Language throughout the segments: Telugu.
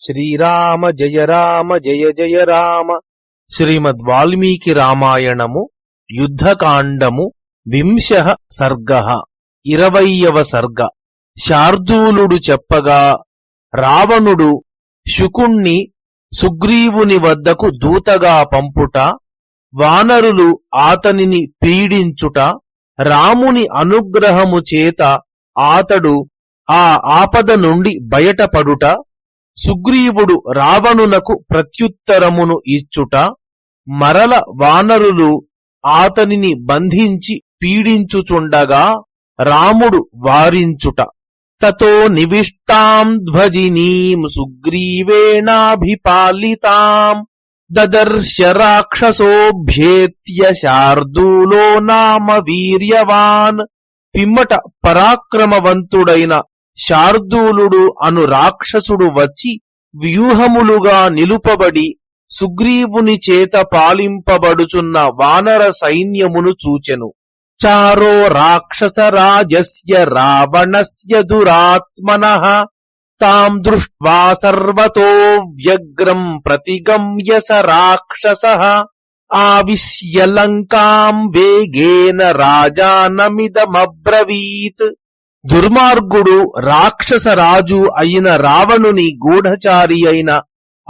శ్రీరామ జయ రామ జయ జయ రామ. శ్రీమద్ వాల్మీకి రామాయణము యుద్ధకాండము వింశ సర్గ. ఇరవయ్యవ సర్గ. శార్దూలుడు చెప్పగా రావణుడు శుకుణ్ణి సుగ్రీవుని వద్దకు దూతగా పంపుట వానరులు ఆతనిని పీడించుట రాముని అనుగ్రహము చేత ఆతడు ఆ ఆపద నుండి బయటపడుట సుగ్రీవుడు రావణునకు ప్రత్యుత్తరమును ఇచ్చుట మరల వానరులు ఆతనిని బంధించి పీడించుచుండగా రాముడు వారించుట. తతో నివిష్టాం ధ్వజినీం సుగ్రీవేణాభిపాలితాం. దదర్శ రాక్షసోభ్యేత్య శార్దూలో నామ వీర్యవాన్. పిమ్మట పరాక్రమవంతుడైన శార్దూలుడు అను రాక్షసుడు వచ్చి వ్యూహములుగా నిలుపబడి సుగ్రీవుని చేత పాలింపబడుచున్న వానర సైన్యమును చూచెను. చారో రాక్షసరాజస్య రావణస్య దురాత్మన తాం దృష్ట్వా సర్వతో వ్యగ్రం ప్రతిగమ్య స రాక్షస ఆవిశ్య లంకాం వేగేన రాజానమిదమబ్రవీత్ దుర్మార్గుడు రాక్షస రాజు అయిన రావణుని గూఢచారి అయిన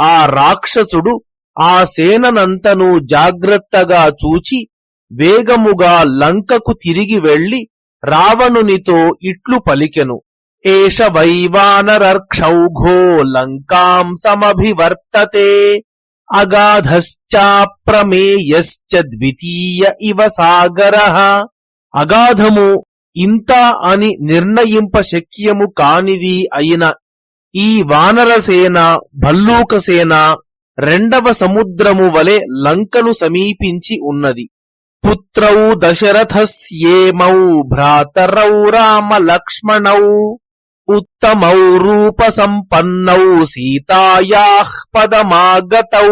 ఆ రాక్షసుడు ఆ సేననంతను జాగ్రత్తగా చూచి వేగముగా లంకకు తిరిగి వెళ్ళి రావణునితో ఇట్లు పలికెను. ఏష వైవానరర్క్షౌఘో లంకాం సమభివర్తతే అగాధశ్చాప్రమేయశ్చ ద్వితీయ ఇవ సాగర. అగాధము ఇంత అని నిర్ణయింప శక్యము కానిది అయిన ఈ వానరసేన భల్లూకసేన రెండవ సముద్రము వలె లంకను సమీపించి ఉన్నది. పుత్రౌ దశరథస్యేమౌ భ్రాతరౌ రామ లక్ష్మణౌ ఉత్తమౌ రూప సంపన్నౌ సీతాయాః పదమాగతౌ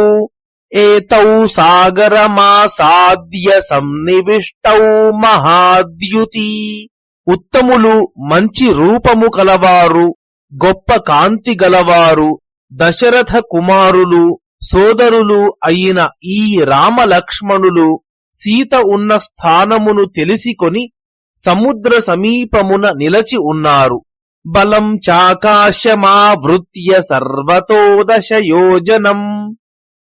ఏతౌ సాగరమాసాద్య సన్నివిష్టౌ మహాద్యుతి ఉత్తములు మంచి రూపము కలవారు గొప్ప కాంతి గలవారు దశరథ కుమారులు సోదరులు అయిన ఈ రామలక్ష్మణులు సీత ఉన్న స్థానమును తెలిసికొని సముద్ర సమీపమున నిలచి ఉన్నారు. బలం చాకాశమావృత్య సర్వతో దశ యోజనం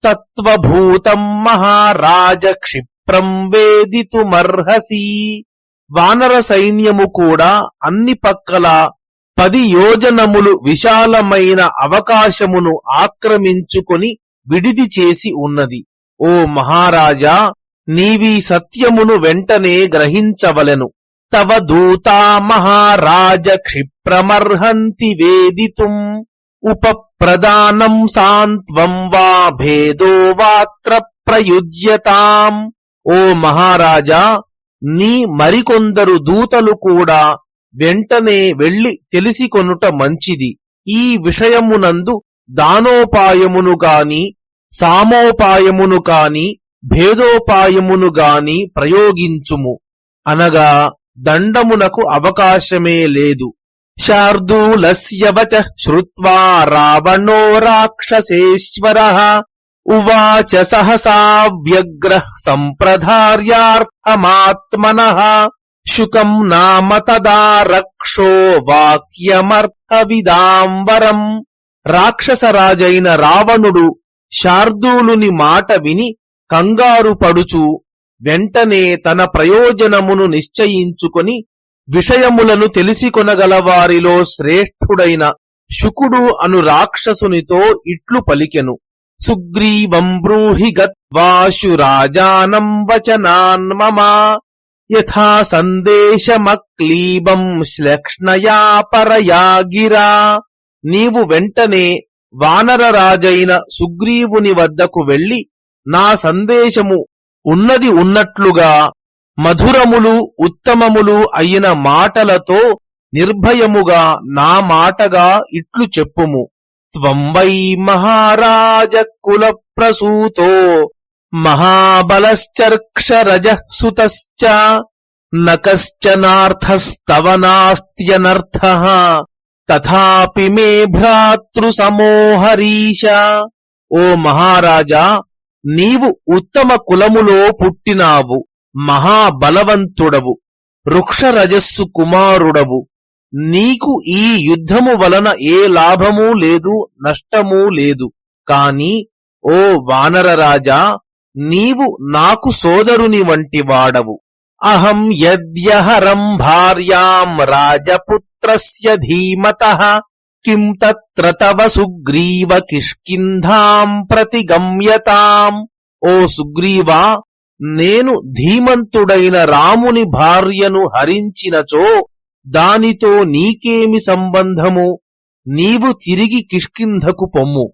తత్వభూతం మహారాజ క్షిప్రం వేదితుమర్హసి. వానర సైన్యము కూడా అన్ని పక్కల పది యోజనములు విశాలమైన అవకాశమును ఆక్రమించుకొని విడిది చేసి ఉన్నది. ఓ మహారాజా నీవీ సత్యమును వెంటనే గ్రహించవలెను. తవ దూతా మహారాజ క్షిప్రమర్హంతి వేదితుం. ఉప ప్రధానం సాంత్వం వా భేదో వాత్ర ప్రయుజ్యతాం. ఓ మహారాజా నీ మరికొందరు దూతలు కూడా వెంటనే వెళ్ళి తెలిసికొనుట మంచిది. ఈ విషయమునందు దానోపాయమును గాని సామోపాయమును కాని భేదోపాయమును గాని ప్రయోగించుము. అనగా దండమునకు అవకాశమే లేదు. శార్దూలస్య వచ శ్రుత్వా రావణో రాక్షసేశ్వర ఉవాచ సహసా వ్యగ్ర సంప్రధార్యార్థమాత్మన శుకం నామ తదా రక్షో వాక్యమర్థవిదాంబరం రాక్షసరాజైన రావణుడు శార్దూలుని మాట విని కంగారు పడుచు వెంటనే తన ప్రయోజనమును నిశ్చయించుకొని విషయములను తెలిసికొనగల వారిలో శ్రేష్ఠుడైన శుకుడు అను రాక్షసునితో ఇట్లు పలికెను. సుగ్రీవం బ్రూహి గత్వాశు రాజానం వచనాన్ యథా సందేశమక్లీబం శ్లక్ష్ణయా పరయా గిరా. నీవు వెంటనే వానరరాజైన సుగ్రీవుని వద్దకు వెళ్ళి నా సందేశము ఉన్నది ఉన్నట్లుగా మధురములు ఉత్తమములు అయిన మాటలతో నిర్భయముగా నా మాటగా ఇట్లు చెప్పుము. త్వం వై మహారాజ కుల ప్రసూతో మహాబలశ్చర్క్షరజ నకశ్చనార్థస్తవ నాస్త్యనర్థ. తథాపి మే భ్రాతృ సమోహరీశ. ఓ మహారాజా నీవు ఉత్తమ కులములో పుట్టినావు. మహాబలవంతుడవు. వృక్షరజస్సు కుమారుడవు. నీకు ఈ యుద్ధము వలన ఏ లాభమూ లేదు నష్టమూ లేదు. కాని ఓ వానరరాజా నీవు నాకు సోదరుని వంటి వాడవు. అహం యద్యహరం భార్యాం రాజపుత్రస్య ధీమత. కిం తత్ర తవ సుగ్రీవ కిష్కింధాం ప్రతిగమ్యతాం. ఓ సుగ్రీవా నేను ధీమంతుడైన రాముని భార్యను హరించినచో దానితో నీకేమి సంబంధము? నీవు తిరిగి కిష్కింధకు పొమ్ము.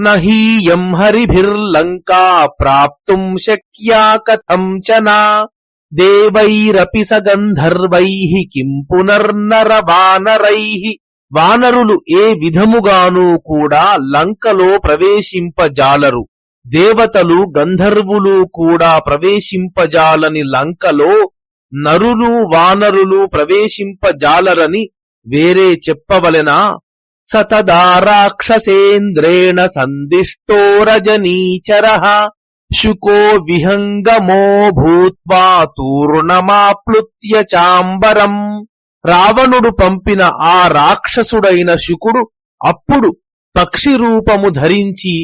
నహీయం హరిభిర్లంకా ప్రాప్తుం శక్యా కథం చనా దేవైరపి సగంధర్వై కిం పునర్నర వానరై. వానరులు ఏ విధముగానూ కూడా లంకలో ప్రవేశింపజాలరు. దేవతలు గంధర్వులు కూడా ప్రవేశింపజాలని లంకలో నరులు వానరులు ప్రవేశింపజాలరని వేరే చెప్పవలెనా? సతదా రాక్షసేంద్రేణ సందిష్టో రజనీచర శుకో విహంగమో భూత్వా తూర్ణమాప్లుత్య చాంబరం. రావణుడు పంపిన ఆ రాక్షసుడైన శుకుడు అప్పుడు పక్షి రూపము ధరించి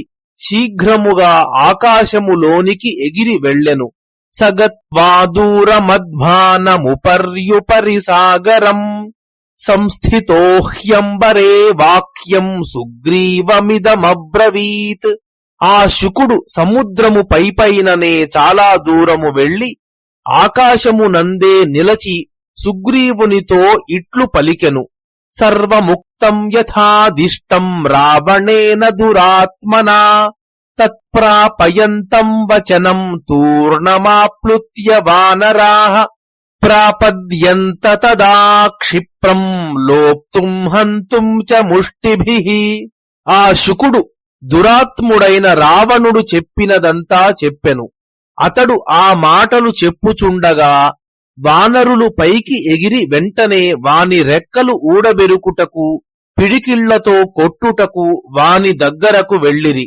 శీఘ్రముగా ఆకాశములోనికి ఎగిరి వెళ్ళెను. సగత్వా దూరమధ్వానముపర్యుపరి సాగరం సంస్థితోహ్యంబరే వాక్యం సుగ్రీవమిదమబ్రవీత్. ఆ శుకుడు సముద్రము పైపైననే చాలా దూరము వెళ్ళి ఆకాశము నందే నిలచి సుగ్రీవునితో ఇట్లు పలికెను. సర్వముక్తం యథాదిష్టం రావణేన దురాత్మనా తత్ప్రాపయంతం వచనం తూర్ణమాప్లుత్య వానరాః ప్రాపద్యంత తదా క్షిప్రం లోప్తుం హంతుం చ ముష్టిభిః ఆ శుకుడు దురాత్ముడైన రావణుడు చెప్పినదంతా చెప్పెను. అతడు ఆ మాటలు చెప్పుచుండగా వానరులు పైకి ఎగిరి వెంటనే వాని రెక్కలు ఊడబెరుకుటకు పిడికిళ్ళతో కొట్టుటకు వాని దగ్గరకు వెళ్ళిరి.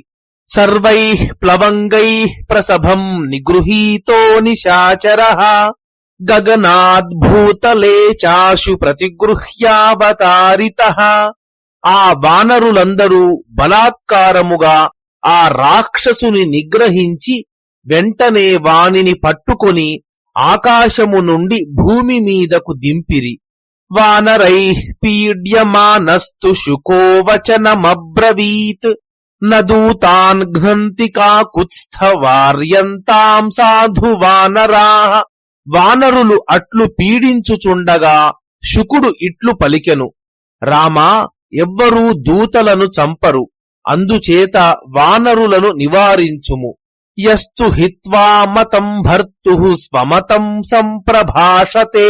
సర్వై ప్లవంగై ప్రసభం నిగృహీతో నిశాచర. గగనాద్భూతలే చాశు ప్రతిగృహ్యావతారిత. ఆ వానరులందరూ బలాత్కారముగా ఆ రాక్షసుని నిగ్రహించి వెంటనే వానిని పట్టుకొని ఆకాశము నుండి భూమి మీదకు దింపిరి. వానరై పీడ్యమానస్తు శుకో వచనమబ్రవీత్ నూతాన్ ఘ్నంతి కాకుత్స్థ వార్యంతాం సాధు వానరా. వానరులు అట్లు పీడించుచుండగా శుకుడు ఇట్లు పలికెను. రామా ఎవ్వరూ దూతలను చంపరు. అందుచేత వానరులను నివారించుము. యస్తు హిత్వా మతం భర్తు స్వమతం సంప్రభాషతే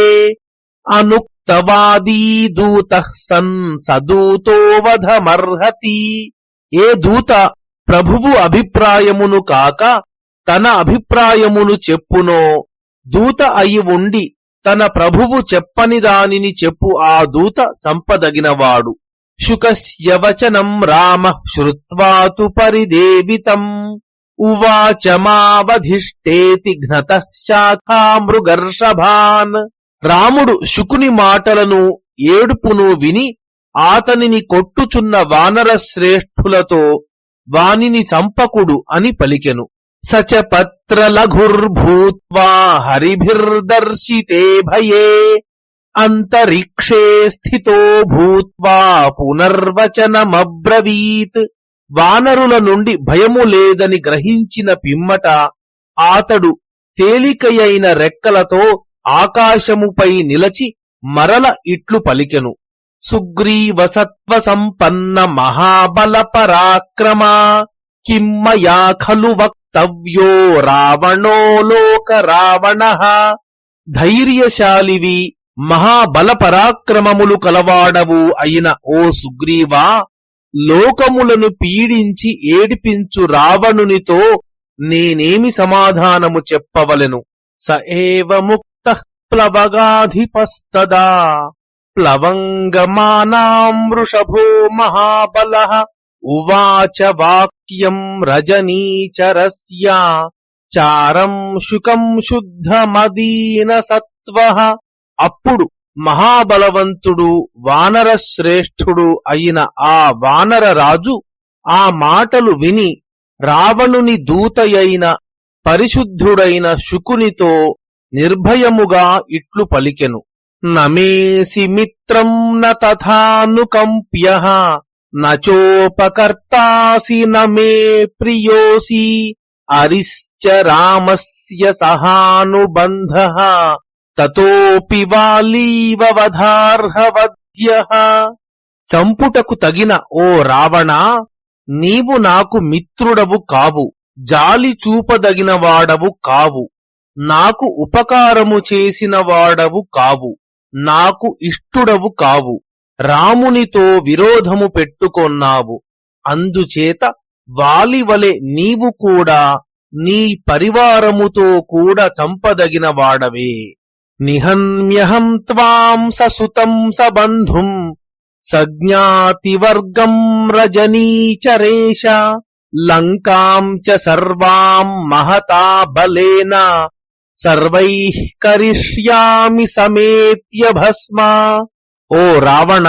అనుక్తవాదీ దూత సన్ సదూతో వధమర్హతి ఏ దూత ప్రభువు అభిప్రాయమును కాక తన అభిప్రాయమును చెప్పునో దూత అయి ఉండి తన ప్రభువు చెప్పని దానిని చెప్పు ఆ దూత సంపదగినవాడు. శుకస్య వచనం రామ శ్రుత్వాతు పరిదేవితం. ఉవాచ మావధిష్టేతి ఘ్నత రాముడు శుకుని మాటలను ఏడుపును విని ఆతనిని కొట్టుచున్న వానర శ్రేష్ఠులతో వానిని చంపకుడు అని పలికెను. సచ పత్రలఘుర్భూత్వా హరిభిర్దర్శితే భయే. అంతరిక్షే స్థితో భూత్వా పునర్వచనమబ్రవీత్. వానరుల నుండి భయము లేదని గ్రహించిన పిమ్మట ఆతడు తేలికయైన రెక్కలతో ఆకాశముపై నిలచి మరల ఇట్లు పలికెను. సుగ్రీవసత్వ సంపన్న మహాబల పరాక్రమ కిం ఖలు వక్తవ్యో రావణో లోక రావణ ధైర్యశాలివి మహాబల పరాక్రమములు కలవాడవు అయిన ఓ సుగ్రీవా లోకములను పీడించి ఏడిపించు రావణునితో నేనేమి సమాధానము చెప్పవలెను? స ఏవ ముక్త ప్లవగాధిపస్తదా. ప్లవంగమానామృషభో మహాబల. ఉవాచ వాక్యం రజనీచరస్య. చారం శుకం శుద్ధమదీన సత్వ. అప్పుడు మహాబలవంతుడు వానర శ్రేష్ఠుడు అయిన ఆ వానర రాజు ఆ మాటలు విని రావణుని దూతయైన పరిశుద్ధుడైన శుకునితో నిర్భయముగా ఇట్లు పలికెను. నమేసి మిత్రం న తథానుకంప్య నచోపకర్తాసి నమే ప్రియోసి అరిశ్చ రామస్య సహానుబంధ. తతోపి వాలీవవధార్హవద్య చంపుటకు తగిన ఓ రావణ నీవు నాకు మిత్రుడవు కావు జాలి చూపదగిన వాడవు కావు నాకు ఉపకారము చేసిన వాడవు కావు నాకు ఇష్టుడవు కావు రామునితో విరోధము పెట్టుకొన్నావు అందుచేత వాలివలె నీవు కూడా నీ పరివారముతో కూడా చంపదగిన వాడవే. నిహన్మ్యహం త్వాం ససుతం సబంధుం సజ్ఞాతివర్గం రజనీచరేశ లంకాం చ సర్వాం మహతా బలేన సర్వైః కరిష్యామి సమేత్య భస్మ ఓ రావణ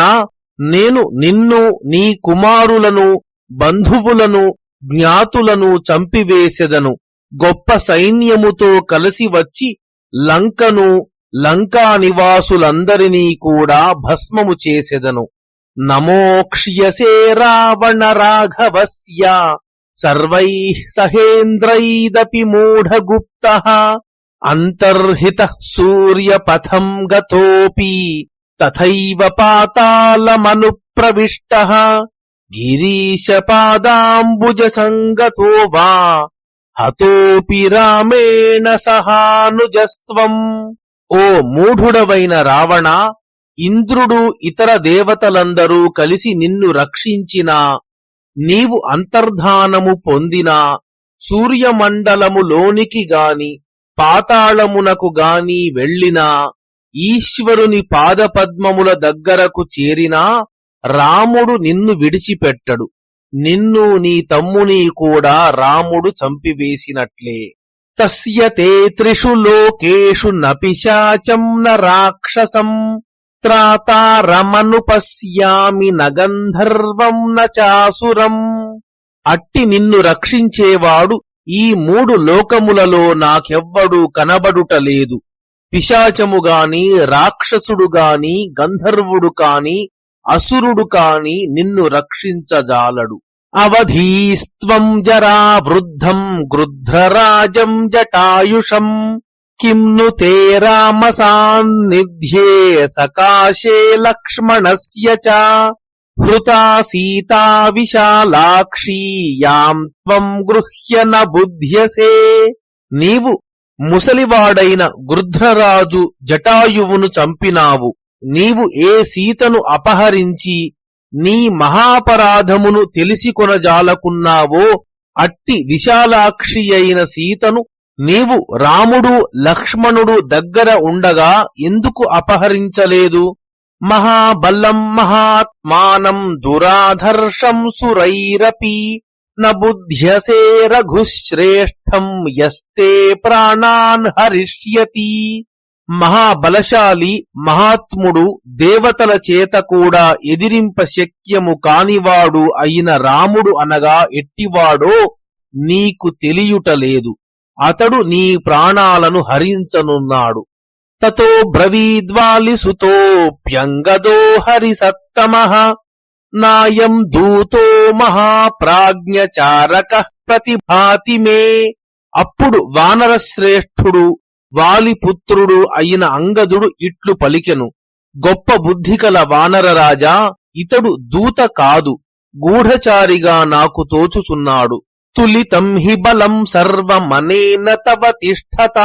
నేను నిన్ను నీ కుమారులను బంధువులను జ్ఞాతులను చంపివేసెదను. గొప్ప సైన్యముతో కలిసి వచ్చి లంకను లంకా నివాసులందరినీ కూడా భస్మము చేసెదను. నమోక్ష్యసే రావణ రాఘవస్య. సర్వై సహేంద్రైదపి మూఢగుప్త. అంతర్హిత సూర్యపథం గతోపి. తథైవ పాతాళమను ప్రవిష్ట గిరీశ పాదాంబుజ సంగతో వా. హతోపి రామేణ సహానుజస్వం ఓ మూఢుడవైన రావణ ఇంద్రుడు ఇతర దేవతలందరూ కలిసి నిన్ను రక్షించినా నీవు అంతర్ధానము పొందినా సూర్యమండలములోనికి గాని పాతాళమునకు గాని వెళ్ళినా ఈశ్వరుని పాదపద్మముల దగ్గరకు చేరినా రాముడు నిన్ను విడిచిపెట్టడు. నిన్ను నీ తమ్ముని కూడా రాముడు చంపివేసినట్లే. తస్య తే త్రిషు లోకేషు నపిశాచం న రాక్షసం త్రాతారమను పశ్యామి నగంధర్వం చాసురం అట్టి నిన్ను రక్షించేవాడు ఈ మూడు లోకములలో నాకెవ్వడు కనబడుటలేదు. పిశాచముగాని రాక్షసుడుగాని రాక్షసుడు గాని గంధర్వుడు కాని అసురుడు కాని నిన్ను రక్షించజాలడు. అవధీస్త్వం జరా వృద్ధం గృధ్రరాజం జటాయుషం. కిం ను తే రామ సాన్నిధ్యే సకాశే లక్ష్మణస్య చ. హృతా సీతా విశాలాక్షీ యాం త్వం గృహ్య న బుధ్యసే. నీవు ముసలివాడైన గృధ్రరాజు జటాయువును చంపినావు. నీవు ఏ సీతను అపహరించి నీ మహాపరాధమును తెలిసి కొనజాలకున్నావో అట్టి విశాలాక్షి అయిన సీతను నీవు రాముడు లక్ష్మణుడు దగ్గర ఉండగా ఎందుకు అపహరించలేదు? మహాబలం మహాత్మానం దురాధర్షం సురైరపి న రఘుశ్రేష్టం యస్తే ప్రాణాన్ హరిష్యతి. మహాబలశాలి మహాత్ముడు దేవతల చేత కూడా ఎదిరింప శక్యము కానివాడు అయిన రాముడు అనగా ఎట్టివాడో నీకు తెలియుటలేదు అతడు నీ ప్రాణాలను హరించనున్నాడు. తతో బ్రవీద్వాలిసుతోప్యంగదో హరిసత్తమ. నాయం దూతో మహాప్రాజ్ఞచారక ప్రతిభాతి మే. అప్పుడు వానరశ్రేష్ఠుడు వాలిపుత్రుడు అయిన అంగదుడు ఇట్లు పలికెను. గొప్ప బుద్ధికల వానరరాజా ఇతడు దూత కాదు గూఢచారిగా నాకు తోచుచున్నాడు. తులితం హి బలం సర్వమనేన తవ తిష్టత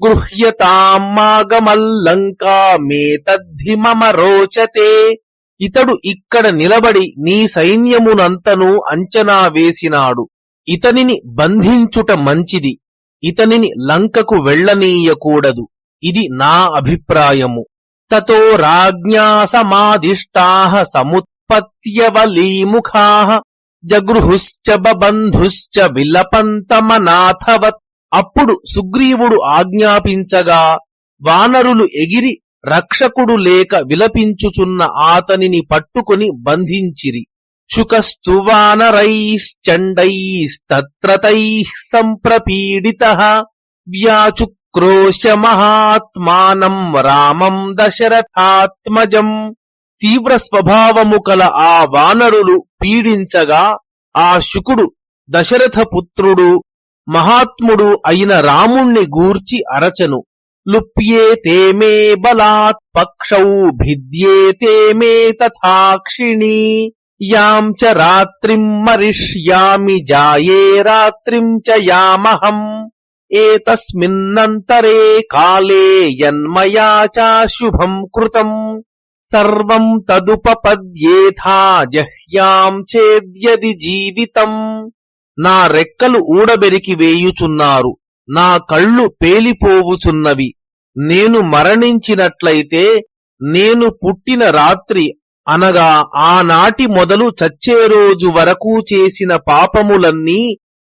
గృహ్యతామాగమల్లంకా మే తద్ధి మమ రోచతే. ఇతడు ఇక్కడ నిలబడి నీ సైన్యమునంతను అంచనా వేసినాడు. ఇతనిని బంధించుట మంచిది. ఇతనిని లంకకు వెళ్ళనీయకూడదు. ఇది నా అభిప్రాయము. తతో రాజ్ఞాసమాదిష్టా సముత్పత్యవలీముఖా జగృహుశ్చ బబంధుశ్చ విలపంతమనాథవత్. అప్పుడు సుగ్రీవుడు ఆజ్ఞాపించగా వానరులు ఎగిరి రక్షకుడు లేక విలపించుచున్న ఆతనిని పట్టుకుని బంధించిరి. శుకస్తువానరైశ్చండైస్తత్రై సంప్రపీడిత వ్యాచుక్రోశ మహాత్మానం రామం దశరథాత్మజం తీవ్ర స్వభావము కల ఆ వానరులు పీడించగా ఆ శుకుడు దశరథపుత్రుడు మహాత్ముడు అయిన రాముణ్ణి గూర్చి అరచను. లుప్యేతే మే బలాత్ పక్షౌ భిద్యేతే మే తథాక్షిణీ యాం చ రాత్రిం మరిష్యామి జాయే రాత్రిం చ యామహం. ఏతస్మిన్నంతరే కాలే యన్మయా చాశుభం కృతం. సర్వం తదుపపద్యేథా జహ్యాం చేద్యది జీవితం. నా రెక్కలు ఊడబెరికి వేయుచున్నారు నా కళ్ళు పేలిపోవుచున్నవి. నేను మరణించినట్లయితే నేను పుట్టిన రాత్రి అనగా ఆనాటి మొదలు చచ్చే రోజు వరకు చేసిన పాపములన్నీ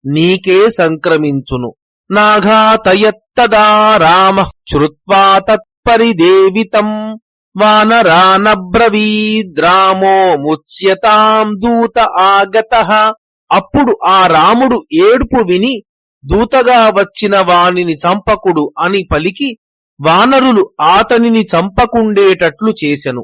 నీకే సంక్రమించును. నాఘాతయత్తదా రామ శ్రుత్వా తత్పరిదేవితం. వానరానబ్రవీద్రామో ముచ్యతాం దూత ఆగత. అప్పుడు ఆ రాముడు ఏడుపు విని దూతగా వచ్చిన వానిని చంపకుడు అని పలికి వానరులు ఆతనిని చంపకుండేటట్లు చేసెను.